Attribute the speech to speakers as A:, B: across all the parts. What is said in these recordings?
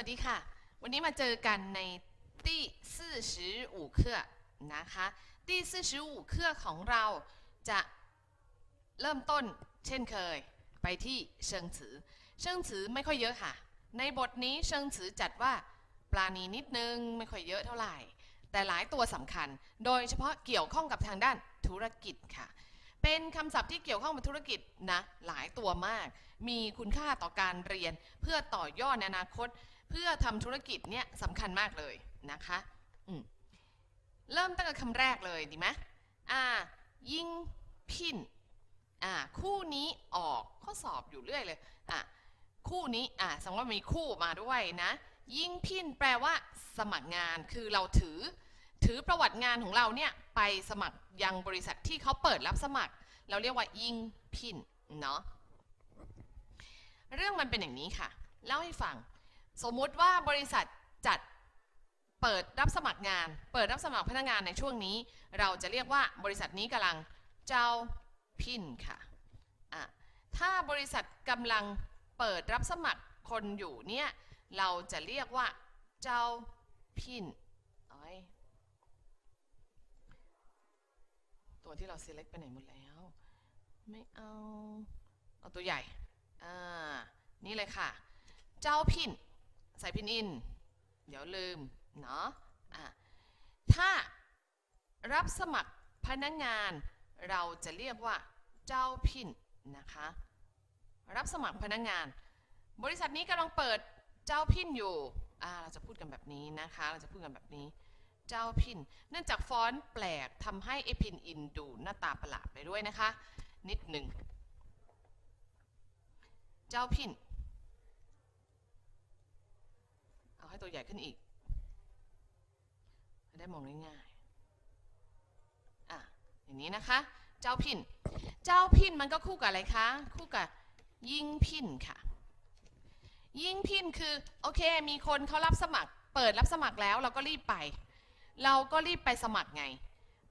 A: วัสดีค่ะ วันนี้มาเจอกันในที่45เครื่องนะคะที่45เครื่องของเราจะเริ่มต้นเช่นเคย ไปที่เชิงฉือ เชิงฉือไม่ค่อยเยอะค่ะ ในบทนี้เชิงฉือจัดว่าปลาณีนิดนึงไม่ค่อยเยอะเท่าไหร่ แต่หลายตัวสำคัญ โดยเฉพาะเกี่ยวข้องกับทางด้านธุรกิจค่ะ เป็นคำศัพท์ที่เกี่ยวข้องกับธุรกิจนะหลายตัวมาก มีคุณค่าต่อการเรียนเพื่อต่อยอดในอนาคต เพื่อทำธุรกิจเนี่ยสำคัญมากเลยนะคะเริ่มตั้งแต่คำแรกเลยดีไหมอ่า ยิ่งพินอ่าคู่นี้ออกข้อสอบอยู่เรื่อยเลยอะคู่นี้อ่าสมมติว่ามีคู่มาด้วยนะ ยิ่งพินแปลว่า สมัครงานคือเราถือ ถือประวัติงานของเราเนี่ยไปสมัครยังบริษัทที่เขาเปิดรับสมัคร เราเรียกว่ายิ่งพินเนาะเรื่องมันเป็นอย่างนี้ค่ะ เล่าให้ฟัง สมมุติว่าบริษัทจัดเปิดรับสมัครงาน เปิดรับสมัครพนักงานในช่วงนี้ เราจะเรียกว่าบริษัทนี้กำลังเจ้าพินค่ะะถ้าบริษัทกำลังเปิดรับสมัครคนอยู่เนี่ยเราจะเรียกว่าเจ้าพินอ้ยตัวที่เรา select ไปไหนหมดแล้ว ไม่เอา เอาตัวใหญ่ อ่า นี่เลยค่ะ เจ้าพิน ใส่พินอิน เดี๋ยวลืม เนาะะถ้ารับสมัครพนักงานเราจะเรียกว่าเจ้าพินนะคะ รับสมัครพนักงาน บริษัทนี้กำลังเปิดเจ้าพินอยู่เราจะพูดกันแบบนี้นะคะ เราจะพูดกันแบบนี้ เจ้าพิน เนื่องจากฟอนต์แปลกทำให้ไอพินอินดูหน้าตาประหลาดไปด้วยนะคะ นิดหนึ่ง เจ้าพิน เอาให้ตัวใหญ่ขึ้นอีกจะได้มองง่ายๆอะอย่างนี้นะคะ เจ้าพิน เจ้าพินมันก็คู่กับอะไรคะ คู่กับยิงพินค่ะ ยิงพินคือโอเค มีคนเขารับสมัคร เปิดรับสมัครแล้วเราก็รีบไป เราก็รีบไปสมัครไง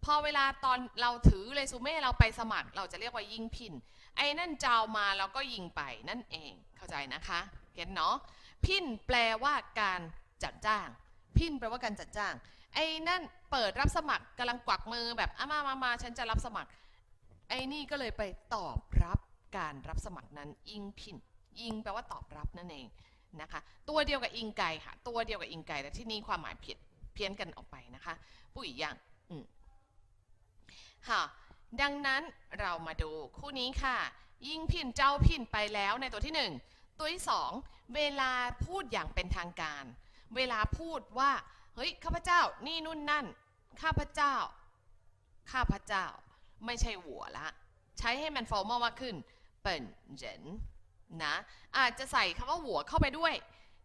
A: พอเวลาตอนเราถือเรซูเม่เราไปสมัคร เราจะเรียกว่ายิงพิน ไอ้นั่นเจ้ามาเราก็ยิงไปนั่นเอง เข้าใจนะคะ เก็ตเนาะ พินแปลว่าการจัดจ้าง พินแปลว่าการจัดจ้าง ไอ้นั่นเปิดรับสมัครกำลังกวักมือแบบอามามามาฉันจะรับสมัคร ไอ้นี่ก็เลยไปตอบรับการรับสมัครนั้นอิงพินอิงแปลว่าตอบรับนั่นเองนะคะ ตัวเดียวกับอิงไก่ค่ะ ตัวเดียวกับอิงไก่แต่ที่นี่ความหมายผิดเพี้ยนกันออกไปนะคะผู้อีกอย่างอืมค่ะดังนั้นเรามาดูคู่นี้ค่ะ ยิ่งพินเจ้าพินไปแล้วในตัวที่หนึ่ง ตัวที่สองเวลาพูดอย่างเป็นทางการ เวลาพูดว่าเฮ้ยข้าพเจ้านี่นู่นนั่น ข้าพเจ้า ข้าพเจ้า ไม่ใช่หัวละ ใช้ให้มันฟอร์มอลมากขึ้นเปิ่นเหรนนะอาจจะใส่คำว่าหัวเข้าไปด้วย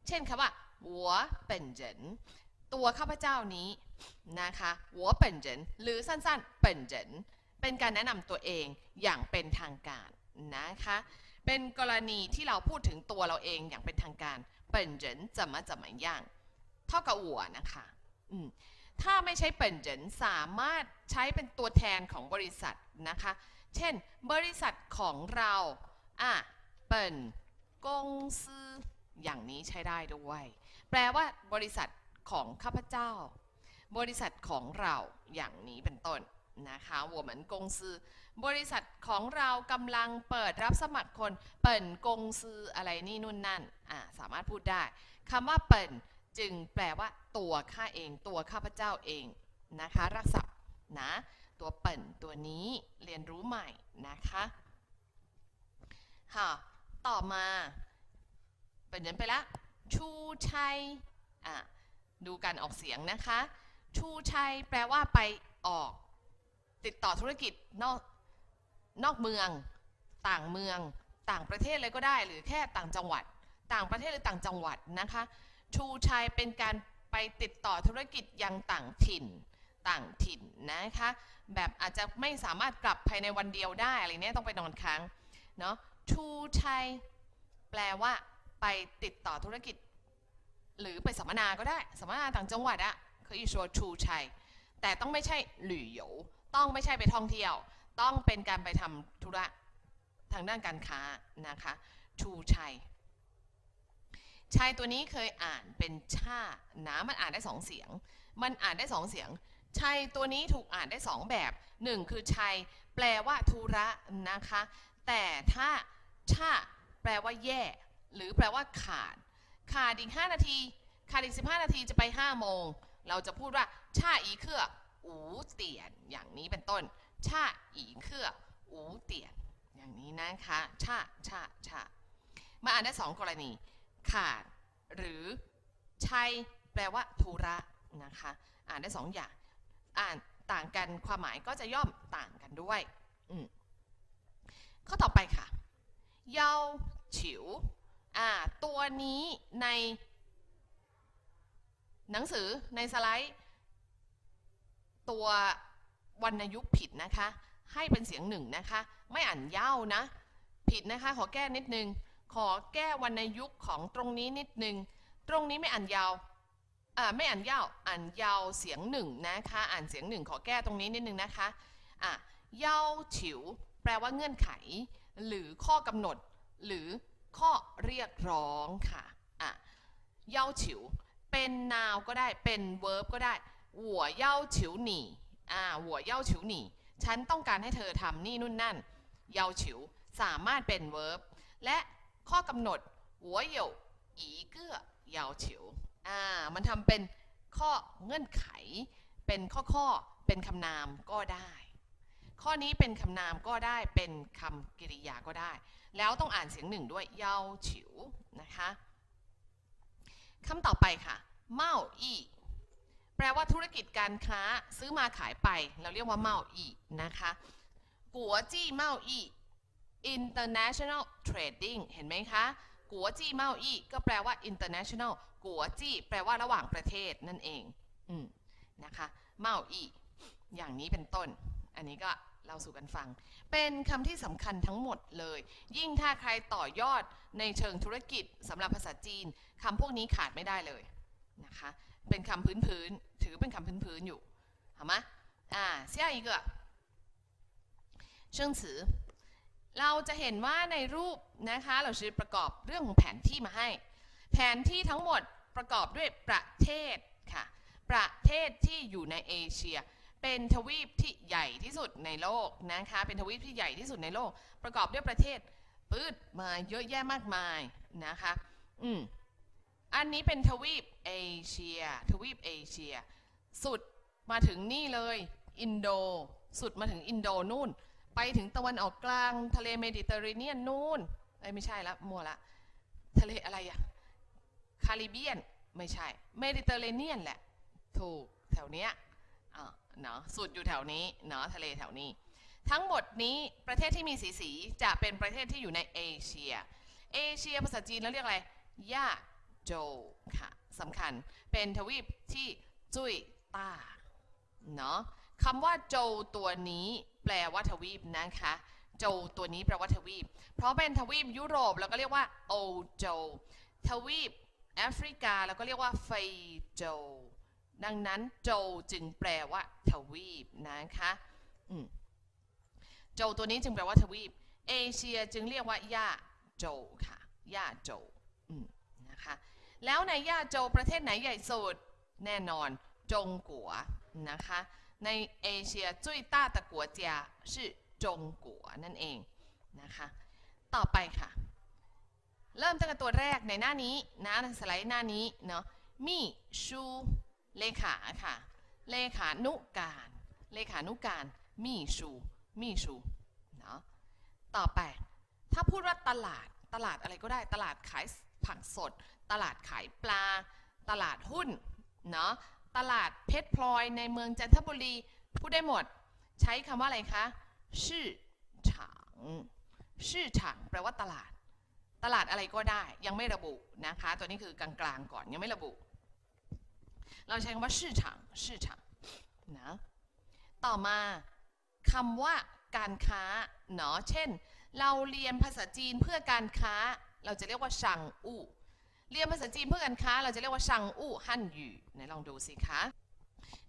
A: เช่นคำว่าหัวเปิ่นเหรนตัวข้าพเจ้านี้นะคะหัวเปิ่นเหรนหรือสั้นๆเปิ่นเหรนเป็นการแนะนำตัวเองอย่างเป็นทางการนะคะ เป็นกรณีที่เราพูดถึงตัวเราเองอย่างเป็นทางการ เปิ่นเหรินจะมาจะมาย่าง เท่ากับหัวนะคะอืมถ้าไม่ใช้เปิ่นเหรินสามารถใช้เป็นตัวแทนของบริษัทนะคะ เช่น บริษัทของเราอ่ะเปิ่นกงซื้ออย่างนี้ใช้ได้ด้วย แปลว่าบริษัทของข้าพเจ้า บริษัทของเราอย่างนี้เป็นต้นนะคะ我们公司 บริษัทของเรากำลังเปิดรับสมัครคนเปิ่นกงซื้ออะไรนี่นู่นนั่นอ่าสามารถพูดได้คำว่าเปิ่นจึงแปลว่าตัวข้าเอง ตัวข้าพเจ้าเองนะคะรักษานะตัวเปิ่นตัวนี้เรียนรู้ใหม่นะคะค่ะต่อมาเปิ่นเดินไปละชูชัยอะดูการออกเสียงนะคะ ชูชัยแปลว่าไปออก ติดต่อธุรกิจนอก นอกเมือง ต่างเมือง ต่างประเทศเลยก็ได้ หรือแค่ต่างจังหวัด ต่างประเทศหรือต่างจังหวัดนะคะ ชูชัยเป็นการไปติดต่อธุรกิจยังต่างถิ่น ต่างถิ่นนะคะ แบบอาจจะไม่สามารถกลับภายในวันเดียวได้อะไรเนี้ยต้องไปนอนค้างเนาะชูชัยแปลว่าไปติดต่อธุรกิจ หรือไปสัมมนาก็ได้ สัมมนาต่างจังหวัดอะเคยชัวชูชัยแต่ต้องไม่ใช่หลี่เหยวต้องไม่ใช่ไปท่องเที่ยว ต้องเป็นการไปทำธุระทางด้านการค้านะคะชูชัยชายตัวนี้เคยอ่านเป็นชาหนะมันอ่านได้สองเสียง มันอ่านได้สองเสียงชัยตัวนี้ถูกอ่านได้สองแบบหนึ่งคือชัยแปลว่าธุระนะคะ แต่ถ้าชาแปลว่าแย่ หรือแปลว่าขาด ขาดอีก 5 นาที ขาดอีก 15 นาทีจะไป5โมง เราจะพูดว่าชาอีเครืออูเตียนอย่างนี้เป็นต้น ชาอีเครืออูเตียนอย่างนี้นะคะชาชาชามาอ่านได้สองกรณี ขาด หรือชัยแปลว่าธุระนะคะอ่านได้สองอย่าง อ่านต่างกันความหมายก็จะย่อมต่างกันด้วยข้อต่อไปค่ะเยาฉิวอ่าตัวนี้ใน หนังสือในสไลด์ ตัว วรรณยุกผิดนะคะ ให้เป็นเสียงหนึ่งนะคะ ไม่อ่านเย้านะ ผิดนะคะ ขอแก้นิดนึง ขอแก้วรรณยุกของตรงนี้นิดนึง ตรงนี้ไม่อ่านยาวอ่าไม่อ่านยาวอ่านยาวเสียงหนึ่งนะคะ อ่านเสียงหนึ่งขอแก้ตรงนี้นิดนึงนะคะอะเย้าฉิว แปลว่าเงื่อนไข หรือข้อกำหนด หรือข้อเรียกร้องค่ะอะเย้าฉิว เป็นนาวก็ได้เป็นเวิร์บก็ได้หัวเย้าฉิวหนี่าหัวเย่าฉิวหนีฉันต้องการให้เธอทำนี่นู่นนั่น เย่าฉิวสามารถเป็น verb และข้อกำหนดหัวเย่าอีเกื้อเย่าฉิวอ่ามันทำเป็นข้อเงื่อนไข เป็นข้อข้อเป็นคำนามก็ได้ ข้อนี้เป็นคำนามก็ได้เป็นคำกริยาก็ได้ แล้วต้องอ่านเสียงหนึ่งด้วยเย่าฉิวนะคะคำต่อไปค่ะ เมาอี้ แปลว่าธุรกิจการค้าซื้อมาขายไป เราเรียกว่าเมาอีนะคะกัวจี้เมาอี international trading เห็นไหมคะกัวจี้เมาอีก็แปลว่า international กัวจี้แปลว่าระหว่างประเทศนั่นเองอืมนะคะเมาอีอย่างนี้เป็นต้น อันนี้ก็เราสู่กันฟัง เป็นคำที่สำคัญทั้งหมดเลย ยิ่งถ้าใครต่อยอดในเชิงธุรกิจสำหรับภาษาจีนคำพวกนี้ขาดไม่ได้เลยนะคะ เป็นคำพื้นพื้นๆถือเป็นคำพื้นพื้นๆอยู่好吗อ่า下一个生词เราจะเห็นว่าในรูปนะคะ เราจะประกอบเรื่องของแผนที่มาให้ แผนที่ทั้งหมดประกอบด้วยประเทศค่ะ ประเทศที่อยู่ในเอเชีย เป็นทวีปที่ใหญ่ที่สุดในโลกนะคะ เป็นทวีปที่ใหญ่ที่สุดในโลก ประกอบด้วยประเทศปืดมาเยอะแยะมากมายนะคะ อืม อันนี้เป็นทวีปเอเชีย ทวีปเอเชีย สุดมาถึงนี่เลย อินโด สุดมาถึงอินโดนู่น ไปถึงตะวันออกกลางทะเลเมดิเตอร์เรเนียนนู่นเอ้ยไม่ใช่ละมัวละทะเลอะไรอะคาริเบียนไม่ใช่ เมดิเตอร์เรเนียนแหละ ถูกแถวเนี้ยเนาะสุดอยู่แถวนี้เนาะทะเลแถวนี้ ทั้งหมดนี้ประเทศที่มีสีสีจะเป็นประเทศที่อยู่ในเอเชีย เอเชียภาษาจีนแล้วเรียกอะไรย่า โจวค่ะสำคัญเป็นทวีปที่จุยต้าเนาะคำว่าโจวตัวนี้แปลว่าทวีปนะคะโจวตัวนี้แปลว่าทวีป เพราะเป็นทวีปยุโรปเราก็เรียกว่าโอโจวทวีปแอฟริกาเราก็เรียกว่าเฟโจวดังนั้นโจวจึงแปลว่าทวีปนะคะโจวตัวนี้จึงแปลว่าทวีป เอเชียจึงเรียกว่าย่าโจวค่ะย่าโจว แล้วในย่าโจประเทศไหนใหญ่สุด แน่นอน จงกัวนะคะ ในเอเชียจุ้ยต้าตะกัวเจียชื่อจงกัวนั่นเองนะคะ ต่อไปค่ะ เริ่มตั้งแต่ตัวแรกในหน้านี้นะในสไลด์หน้านี้เนาะมีชูเลขาค่ะ เลขานุการ เลขานุการมีชูมีชูเนาะต่อไป ถ้าพูดว่าตลาดตลาดอะไรก็ได้ตลาดขายผักสด ตลาดขายปลา ตลาดหุ้นเนาะตลาดเพชรพลอยในเมืองจันทบุรี พูดได้หมด ใช้คำว่าอะไรคะชื่อฉางชื่อฉางแปลว่าตลาด ตลาดอะไรก็ได้ยังไม่ระบุนะคะ ตัวนี้คือกลางๆก่อนยังไม่ระบุ เราใช้คำว่าชื่อฉางชื่อฉางนะต่อมาคำว่าการค้าเนาะเช่น เราเรียนภาษาจีนเพื่อการค้า เราจะเรียกว่าช่งอู้ เรียนภาษาจีนเพื่อการค้า เราจะเรียกว่าช่างอู้ฮั่นหยู่ไหนลองดูสิคะ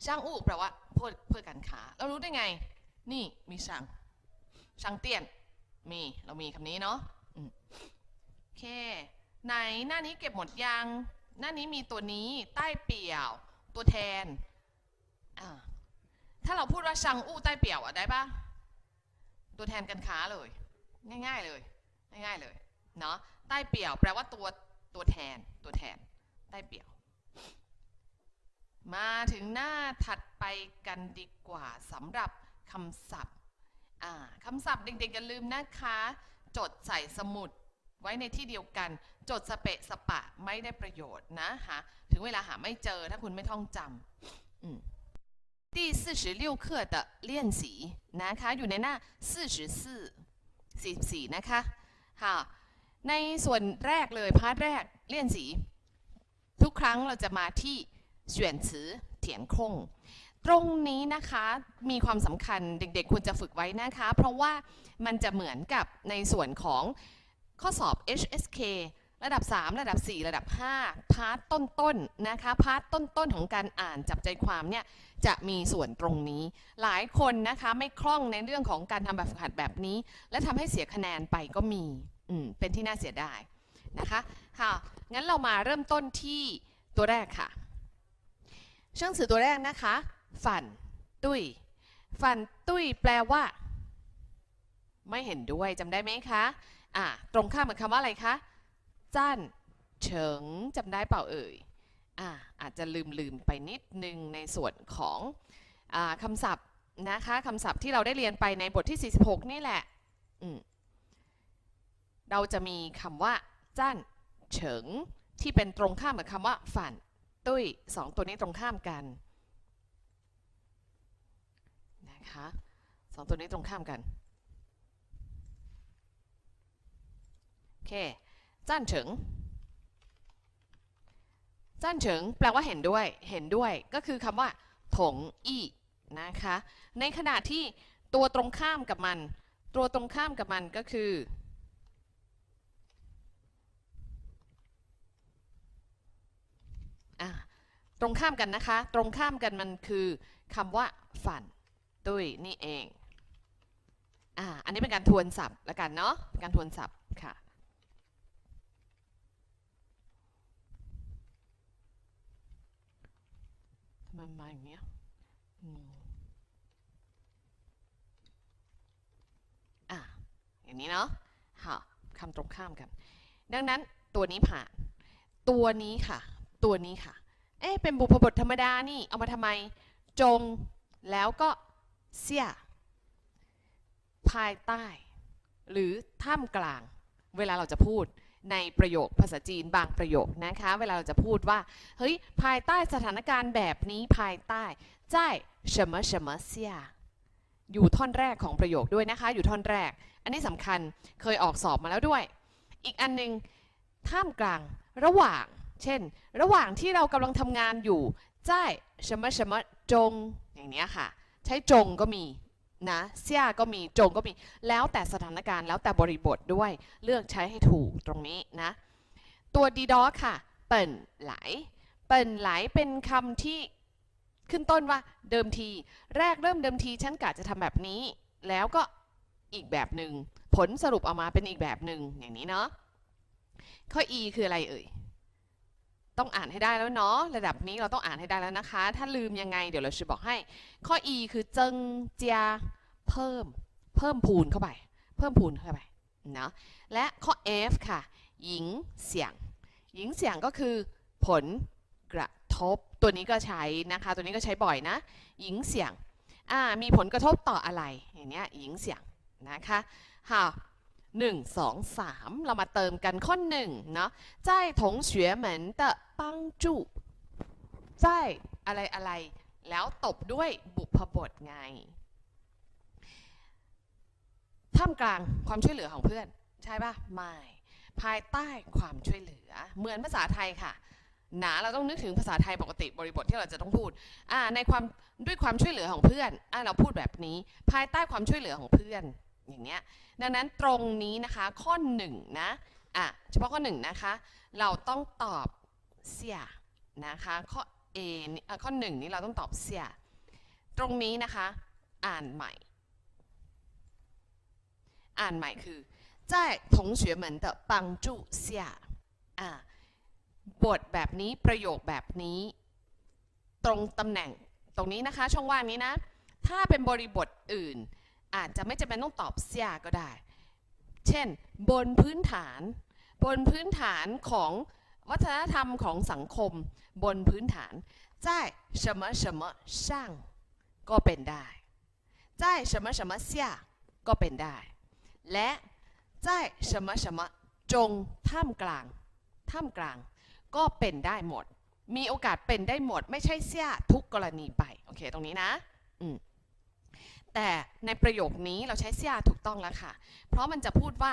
A: ช่างอู้แปลว่าเพื่อเพื่อการค้า เรารู้ได้ไง นี่มีช่างช่างเตี้ยน มีเรามีคำนี้เนาะโอเค ไหนหน้านี้เก็บหมดยัง หน้านี้มีตัวนี้ใต้เปี่ยว ตัวแทนถ้าเราพูดว่าชังอู้ใต้เปี่ยวอะได้ปะตัวแทนกันค้าเลย ง่าย ๆเลย ง่ายๆเลยเนาะใต้เปี่ยว แปลว่าตัว ตัวแทนตัวแทนใต้เปี่ยว มาถึงหน้าถัดไปกันดีกว่าสำหรับคำศัพท์อ่าคำศัพท์เด็กๆอย่าลืมนะคะ จดใส่สมุดไว้ในที่เดียวกัน จดสเปะสปะไม่ได้ประโยชน์นะหาถึงเวลาหาไม่เจอถ้าคุณไม่ท่องจำอืม第四十六课的练习นะคะอยู่ในหน้า44 44นะคะค่ะ ในส่วนแรกเลยพาร์ทแรกเลี่ยนสี ทุกครั้งเราจะมาที่เฉวนซือเถียนคง ตรงนี้นะคะมีความสำคัญเด็กๆ ควรจะฝึกไว้นะคะ เพราะว่ามันจะเหมือนกับในส่วนของข้อสอบ HSK ระดับ 3 ระดับ 4 ระดับ 5 พาร์ทต้นๆนะคะ พาร์ทต้นๆ ของการอ่านจับใจความเนี่ย จะมีส่วนตรงนี้ หลายคนนะคะไม่คล่องในเรื่องของการทำแบบฝึกหัดแบบนี้ และทำให้เสียคะแนนไปก็มี อืมเป็นที่น่าเสียดายนะคะค่ะงั้นเรามาเริ่มต้นที่ตัวแรกค่ะชื่องสื่อตัวแรกนะคะ ฝันตุ้ยฝันตุ้ยแปลว่า ไม่เห็นด้วยจำได้ไหมคะอ่าตรงข้ามกับคำว่าอะไรคะจ้านเฉิงจำได้เปล่าเอ่ยอ่าอาจจะลืมลืมไปนิดนึงในส่วนของอคำศัพท์นะคะคำศัพท์ที่เราได้เรียนไปในบทที่ 46 นี่แหละอืม เราจะมีคำว่าจ้านเฉิง ที่เป็นตรงข้ามกับคำว่าฝันตุ้ยสองตัวนี้ตรงข้ามกันนะคะสองตัวนี้ตรงข้ามกันโอเคจ้านเฉิงจ้านเฉิงแปลว่าเห็นด้วยเห็นด้วยก็คือคำว่า ถงอี้นะคะ ในขณะที่ตัวตรงข้ามกับมัน ตัวตรงข้ามกับมันก็คือ อะตรงข้ามกันนะคะ ตรงข้ามกันมันคือคำว่าฝันตุ้ยนี่เองอ่าอันนี้เป็นการทวนศัพท์ละกันเนาะเป็นการทวนศัพท์ค่ะทำไมมาอย่างเงี้ยอืมอะอย่างนี้เนาะค่ะคำตรงข้ามกัน ดังนั้นตัวนี้ผ่าน ตัวนี้ค่ะ ตัวนี้ค่ะ เอ๊ะ เป็นบุพบทธรรมดานี่ เอามาทำไม จง แล้วก็เสีย ภายใต้ หรือท่ามกลาง เวลาเราจะพูดในประโยคภาษาจีนบางประโยคนะคะ เวลาเราจะพูดว่า เฮ้ย ภายใต้สถานการณ์แบบนี้ภายใต้在什么什么下อยู่ท่อนแรกของประโยคด้วยนะคะ อยู่ท่อนแรก อันนี้สำคัญ เคยออกสอบมาแล้วด้วย อีกอันหนึง ท่ามกลาง ระหว่าง เช่น ระหว่างที่เรากำลังทำงานอยู่在什么什么จง อย่างเนี้ยค่ะ ใช้จงก็มีนะเสียก็มีจงก็มี แล้วแต่สถานการณ์แล้วแต่บริบทด้วย เลือกใช้ให้ถูกตรงนี้นะ ตัวดีดอค่ะ เปิ่นไหล เปิ่นไหลเป็นคำที่ขึ้นต้นว่าเดิมที แรกเริ่มเดิมทีฉันกะจะทำแบบนี้ แล้วก็อีกแบบหนึ่งผลสรุปออกมาเป็นอีกแบบหนึ่งอย่างนี้เนาะข้อ e คืออะไรเอ่ย ต้องอ่านให้ได้แล้วเนาะระดับนี้เราต้องอ่านให้ได้แล้วนะคะ ถ้าลืมยังไงเดี๋ยวเราจะบอกให้ ข้อ e คือเจิงเจียเพิ่ม เพิ่มพูนเข้าไป เพิ่มพูนเข้าไปเนาะและข้อ f ค่ะ หญิงเสียง หญิงเสียงก็คือผลกระทบตัวนี้ก็ใช้นะคะ ตัวนี้ก็ใช้บ่อยนะ หญิงเสียงอ่ามีผลกระทบต่ออะไรอย่างเนี้ยหญิงเสียงนะคะค่ะ หนึ่งสองสามเรามาเติมกันข้อหนึ่งเนาะ在同学们的帮助在อะไรอะไร แล้วตบด้วยบุพบทไง ท่ามกลางความช่วยเหลือของเพื่อน ใช่ปะไม่ ภายใต้ความช่วยเหลือ เหมือนภาษาไทยค่ะหนาเราต้องนึกถึงภาษาไทยปกติบริบทที่เราจะต้องพูดอ่าในความด้วยความช่วยเหลือของเพื่อนอ่าเราพูดแบบนี้ ภายใต้ความช่วยเหลือของเพื่อน อย่างเนี้ยดังนั้นตรงนี้นะคะข้อหนึ่งนะอ่ะเฉพาะข้อหนึ่งนะคะ เราต้องตอบเสียนะคะข้อ A นี่อ่ะข้อหนึ่งนี้เราต้องตอบเสีย ตรงนี้นะคะ อ่านใหม่ อ่านใหม่คือ在同学们的帮助下 อ่าบทแบบนี้ประโยคแบบนี้ ตรงตำแหน่งตรงนี้นะคะ ช่องว่างนี้นะ ถ้าเป็นบริบทอื่น อาจจะไม่จำเป็นต้องตอบเสียก็ได้ เช่น บนพื้นฐาน บนพื้นฐานของวัฒนธรรมของสังคม บนพื้นฐาน在什么什么上ก็เป็นได้在什么什么下ก็เป็นได้ และ在什么什么จงท่ามกลาง ท่ามกลาง ก็เป็นได้หมด มีโอกาสเป็นได้หมด ไม่ใช่เสียทุกกรณีไป โอเค ตรงนี้นะ อืม แต่ในประโยคนี้เราใช้เสียถูกต้องแล้วค่ะ เพราะมันจะพูดว่า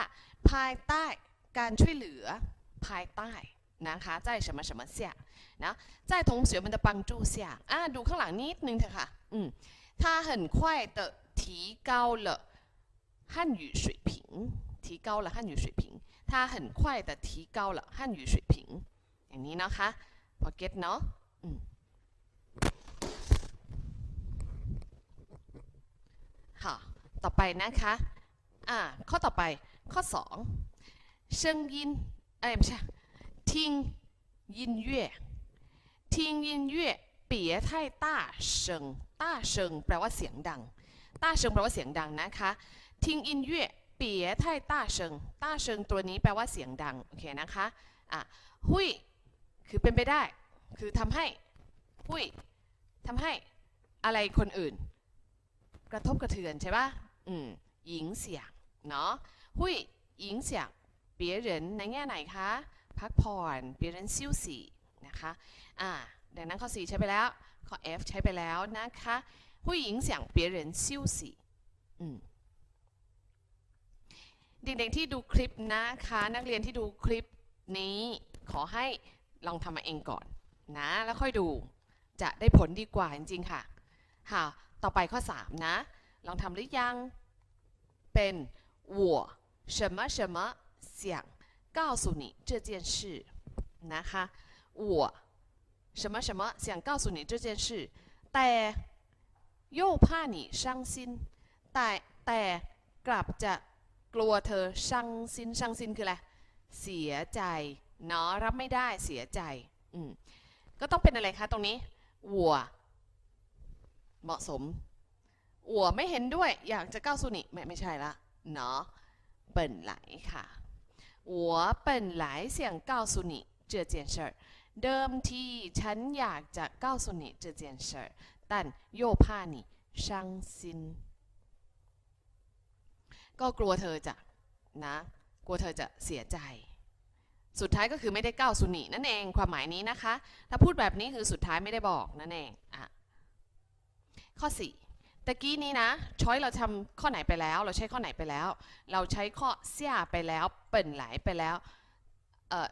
A: ภายใต้การช่วยเหลือ ภายใต้นะคะ在什么什么下นะ在同学们的帮助下อ่าดูข้างหลังนิดนึงเถอะค่ะ อืม他很快的提高了汉语水平提高了汉语水平他很快的提高了汉语水平อย่างนี้นะคะ พอเก็ตเนาะ ค่ะ ต่อไปนะคะอ่าข้อต่อไปข้อ2เชิงยินเอ้ไม่ใช่ทิงยินเย่ทิงยินเย่เปียไทต้าเชิงต้าเชิงแปลว่าเสียงดังต้าเชิงแปลว่าเสียงดังนะคะทิงยินเย่เปียไทต้าเชิงต้าเชิงตัวนี้แปลว่าเสียงดังโอเคนะคะอะหุยคือเป็นไปได้ คือทำให้หุยทำให้อะไรคนอื่น กระทบกระเทือนใช่ปะอืมหญิงเสียงเนาะหุยหญิงเสียงเปียเหรินในแง่ไหนคะพักผ่อนเปียเหรินซิ่วสีนะคะอ่าดังนั้นข้อ 4 ใช้ไปแล้ว ข้อ F ใช้ไปแล้วนะคะหุยหญิงเสียงเปียเหรินซิ่วสีอืมเด็กๆที่ดูคลิปนะคะนักเรียนที่ดูคลิปนี้ ขอให้ลองทำมาเองก่อนนะแล้วค่อยดูจะได้ผลดีกว่าจริงๆค่ะค่ะ ต่อไปข้อ 3 นะ ลองทำหรือยัง เป็น我什么什么想告诉你这件事นะคะ我什么什么想告诉你这件事แต่又怕你伤心แต่แต่กลับจะกลัวเธอ伤心伤心คืออะไร เสียใจเนาะรับไม่ได้เสียใจอืมก็ต้องเป็นอะไรคะตรงนี้วัว เหมาะสม อัวไม่เห็นด้วย อยากจะก้าวสู่นี่ไม่ไม่ใช่ละเนาะเปิ่นไหลค่ะอัวเปิ่นไหลเสียงก้าวสู่นิเดิมทีฉันอยากจะก้าวสู่นี่เจือเจียนเก็กลัวเธอจะนะ กลัวเธอจะเสียใจ สุดท้ายก็คือไม่ได้ก้าวสุนีนั่นเอง ความหมายนี้นะคะ ถ้าพูดแบบนี้คือสุดท้ายไม่ได้บอกนั่นเองอะ ข้อ4ตะกี้นี้นะช้อยเราทำข้อไหนไปแล้ว เราใช้ข้อไหนไปแล้ว เราใช้ข้อเสียไปแล้ว เปิ่นไหลไปแล้วเอ่อ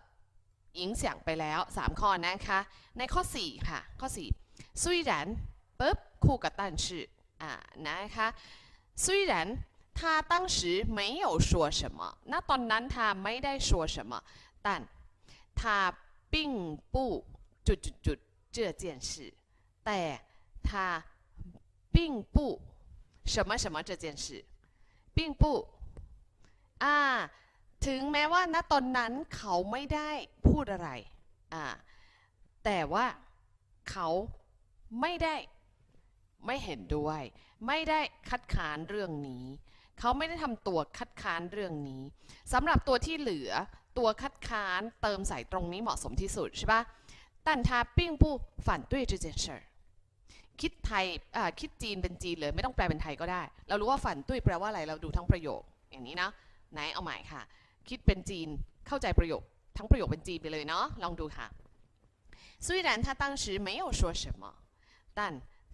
A: หญิงเสียงไปแล้ว 3 ข้อนะคะ ในข้อ 4 ค่ะ ข้อ4虽然ปุ๊บคู่กับ但是อ่านะคะ虽然他当时没有说什么ณตอนนั้น他ไม่ได้说什么但他并不จุดจุดจุด这件事แต่他 并不什么什么这件事并不อ่าถึงแม้ว่าณตอนนั้นเขาไม่ได้พูดอะไรอ่าแต่ว่าเขาไม่ได้ไม่เห็นด้วย ไม่ได้คัดค้านเรื่องนี้ เขาไม่ได้ทำตัวคัดค้านเรื่องนี้สำหรับตัวที่เหลือตัวคัดค้านเติมใส่ตรงนี้เหมาะสมที่สุดใช่ปะ但他并不反对这件事儿 คิดไทยอ่าคิดจีนเป็นจีนเลยไม่ต้องแปลเป็นไทยก็ได้ เรารู้ว่าฝันตุ้ยแปลว่าอะไรเราดูทั้งประโยคอย่างนี้นะไหนเอาใหม่ค่ะ คิดเป็นจีนเข้าใจประโยค ทั้งประโยคเป็นจีนไปเลยเนาะลองดูค่ะ虽然他当时没有说什么但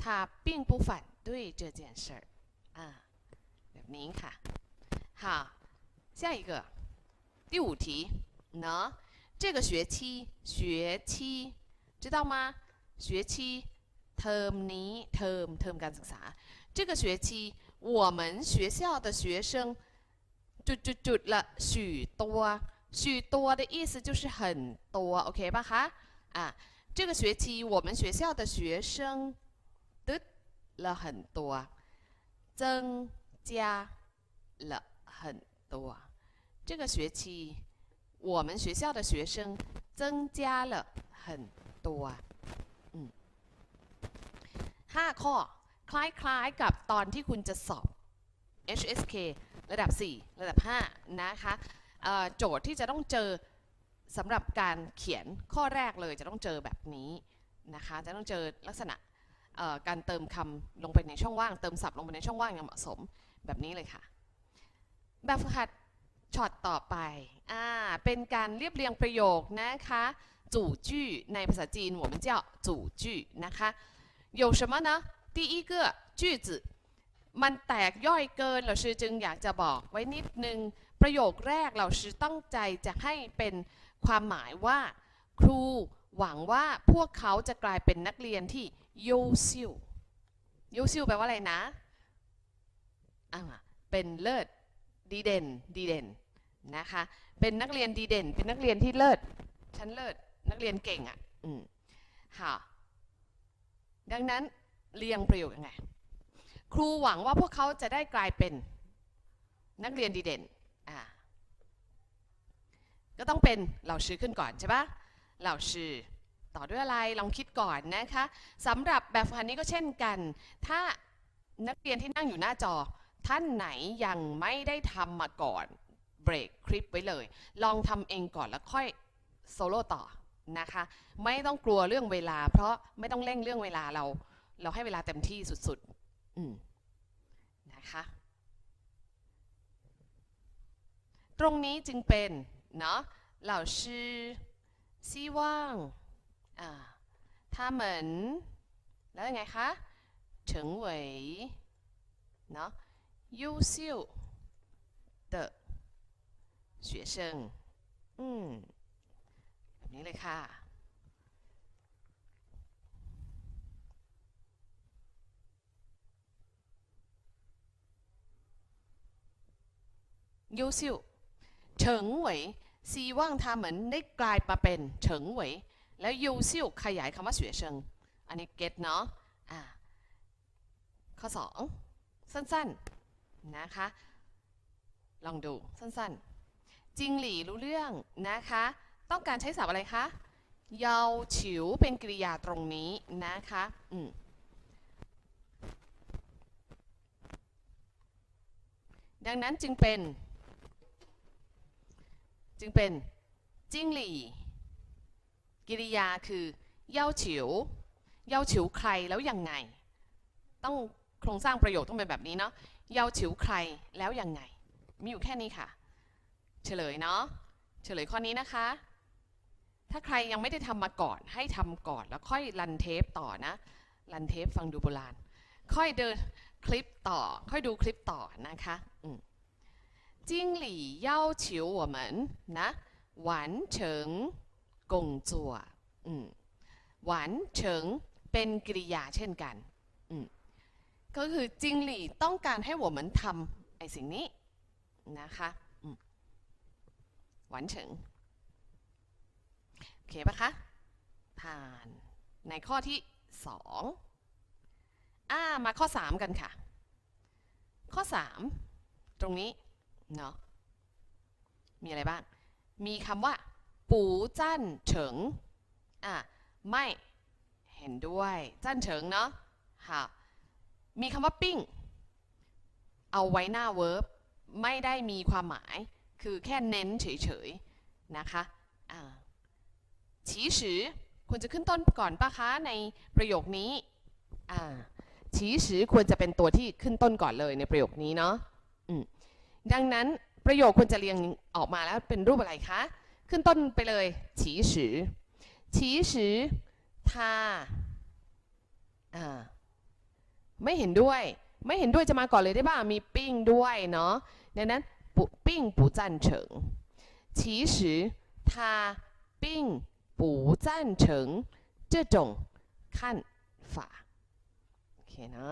A: 他并不反对这件事儿อ่าแบบนี้ค่ะ好下一个第五题呢这个学期学期知道吗学期 เทอมนี้เทอมเทอมการศึกษา这个学期我们学校的学生จุดจุดจุดละ许多许多的意思就是很多，OK 吧哈？啊，这个学期我们学校的学生得了很多，增加了很多。这个学期 我们学校的学生增加了很多 5 ข้อ คล้ายๆกับตอนที่คุณจะสอบ HSK ระดับ 4 ระดับ 5 นะคะโจทย์ที่จะต้องเจอสำหรับการเขียนข้อแรกเลยจะต้องเจอแบบนี้นะคะ จะต้องเจอลักษณะการเติมคำลงไปในช่องว่าง เติมศัพท์ลงไปในช่องว่างอย่างเหมาะสมแบบนี้เลยค่ะ แบบฝึกหัดช็อตต่อไปอเป็นการเรียบเรียงประโยคนะคะจู่จี้ในภาษาจีนผมเจ้าจู่จี้นะคะ 有什么呢第一个句子มันแตกย่อยเกินเราชื่อจึงอยากจะบอกไว้นิดนึง ประโยคแรกเราชื่อตั้งใจจะให้เป็นความหมายว่า ครูหวังว่าพวกเขาจะกลายเป็นนักเรียนที่优秀优秀แปลว่าอะไรนะอ่าเป็นเลิศดีเด่นดีเด่นนะคะเป็นนักเรียนดีเด่น เป็นนักเรียนที่เลิศชั้นเลิศนักเรียนเก่งอ่ะอืมค่ะ ดังนั้นเรียงประโยคยังไง ครูหวังว่าพวกเขาจะได้กลายเป็นนักเรียนดีเด่นอ่าก็ต้องเป็นเหล่าชื่อขึ้นก่อนใช่ปะเหล่าชื่อต่อด้วยอะไรลองคิดก่อนนะคะสำหรับแบบฝึกหัดนี้ก็เช่นกัน ถ้านักเรียนที่นั่งอยู่หน้าจอ ท่านไหนยังไม่ได้ทำมาก่อนเบรกคลิปไว้เลย ลองทำเองก่อนแล้วค่อยโซโล่ต่อ นะคะ ไม่ต้องกลัวเรื่องเวลา เพราะไม่ต้องเร่งเรื่องเวลาเรา เราให้เวลาเต็มที่สุดๆ อืม นะคะ ตรงนี้จึงเป็นเนาะ老师希望อ่า他们แล้วยังไงคะ成为เนาะ优秀的学生 นี้เลยค่ะ ยูซิวเฉิงเหวยซีว่างทาเหมือนได้กลายมาเป็นเฉิงเหวยแล้วยูซิวขยายคำว่าเสวยเชิง อันนี้เก็ตเนาะอ่าข้อ 2 สั้นๆนะคะ ลองดูสั้นๆ จิงหลี่รู้เรื่องนะคะ ต้องการใช้ศัพท์อะไรคะเยาฉิวเป็นกริยาตรงนี้นะคะอืมดังนั้นจึงเป็น จึงเป็นจิ้งหลี่กิริยาคือเย่าฉิวเย่าฉิวใครแล้วยังไง ต้องโครงสร้างประโยคต้องเป็นแบบนี้เนาะเย่าฉิวใครแล้วยังไง มีอยู่แค่นี้ค่ะ เฉลยเนาะเฉลยข้อนี้นะคะ ถ้าใครยังไม่ได้ทำมาก่อนให้ทำก่อนแล้วค่อยรันเทปต่อนะ รันเทปฟังดูโบราณ ค่อยเดินคลิปต่อ ค่อยดูคลิปต่อนะคะอืม 经理要求我们นะ完成工作อืม完成เป็นกริยาเช่นกันอืมก็คือจิงหลี่ต้องการให้我们ทำไอ้สิ่งนี้นะคะอืม完成 โอเคปะคะ ผ่าน ในข้อที่สองอ่า มาข้อสามกันค่ะ ข้อสามตรงนี้ เนาะ มีอะไรบ้าง มีคำว่า ปูจั่นเฉิง อะไม่เห็นด้วย จั่นเฉิงเนาะ ค่ะ มีคำว่าปิ้ง เอาไว้หน้าเวิร์บ ไม่ได้มีความหมาย คือแค่เน้นเฉยๆ นะคะ อ่า 其实ควรจะขึ้นต้นก่อนปะคะ ในประโยคนี้ อ่า其实ควรจะเป็นตัวที่ขึ้นต้นก่อนเลยในประโยคนี้เนาะ อืม ดังนั้นประโยคควรจะเรียงออกมาแล้วเป็นรูปอะไรคะ ขึ้นต้นไปเลยฉีสือฉีสือทาอ่าไม่เห็นด้วย ไม่เห็นด้วยจะมาก่อนเลยได้ป่ะ มีปิ้งด้วยเนาะ ดังนั้น不并不赞成其实他并 不赞成这种看法โอเคนะ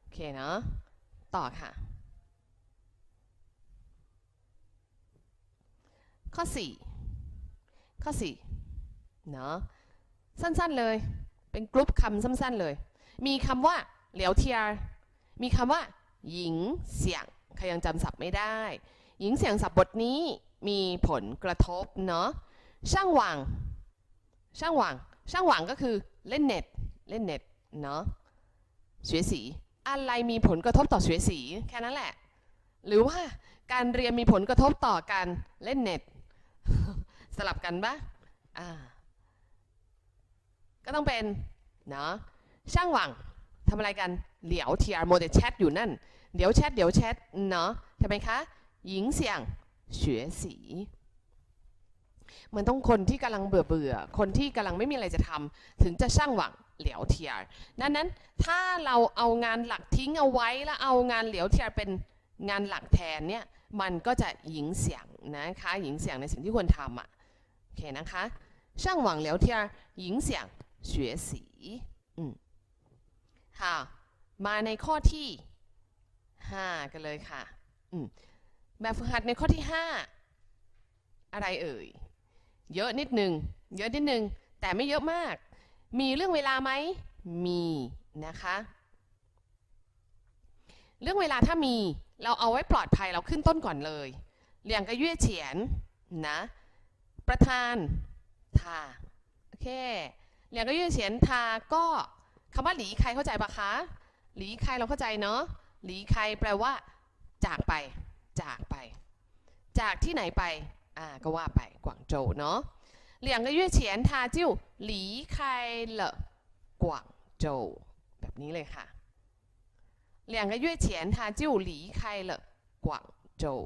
A: โอเคเนาะต่อค่ะ ข้อ 4 ข้อ 4 เนาะ สั้นๆเลย เป็นกรุ๊ปคำสั้นๆเลย มีคำว่าเหลียวเทียร์มีคำว่า หญิงเสียงใครยังจำศัพท์ไม่ได้ หญิงเสียงศัพท์บทนี้มีผลกระทบเนาะช่างหวังช่างหวังช่างหวังก็คือเล่นเน็ตเล่นเน็ตเนาะเสียสีอะไรมีผลกระทบต่อเสียสีแค่นั้นแหละ หรือว่าการเรียนมีผลกระทบต่อการเล่นเน็ต สลับกันปะอ่า ก็ต้องเป็นเนาะช่างหว่างทำอะไรกัน เหลียวเทียร์โมเดลแชทอยู่นั่น เดี๋ยวแชทเดี๋ยวแชทเนาะทำไมคะหญิงเสียง学习เหมือนต้องคนที่กำลังเบื่อเบื่อคนที่กำลังไม่มีอะไรจะทำถึงจะช่างหวังเหลียวเทียร์ดังนั้นถ้าเราเอางานหลักทิ้งเอาไว้แล้วเอางานเหลียวเทียร์เป็นงานหลักแทนเนี่ยมันก็จะหญิงเสียงนะคะหญิงเสียงในสิ่งที่ควรทำอะโอเคนะคะช่างหวังเหลียวเทียร์หญิงเสียง 学习อืมค่ะ มาในข้อที่ห้ากันเลยค่ะ อืมแบบฝึกหัดในข้อที่ห้าอะไรเอ่ย เยอะนิดหนึ่งเยอะนิดหนึ่งแต่ไม่เยอะมาก มีเรื่องเวลาไหม มีนะคะ เรื่องเวลาถ้ามีเราเอาไว้ปลอดภัยเราขึ้นต้นก่อนเลยเรียงกระเยื่อเฉียนนะ ประธานทาโอเค เรียงกระเยื่อเฉียนทาก็คำว่าหลีใครเข้าใจปะคะ หลีใครเราเข้าใจเนาะหลีใครแปลว่า จากไป จากไป จากที่ไหนไป อ่าก็ว่าไปกวางโจวเนาะ两个月前他就离开了กวางโจวแบบนี้เลยค่ะ两个月前他就离开了กวางโจว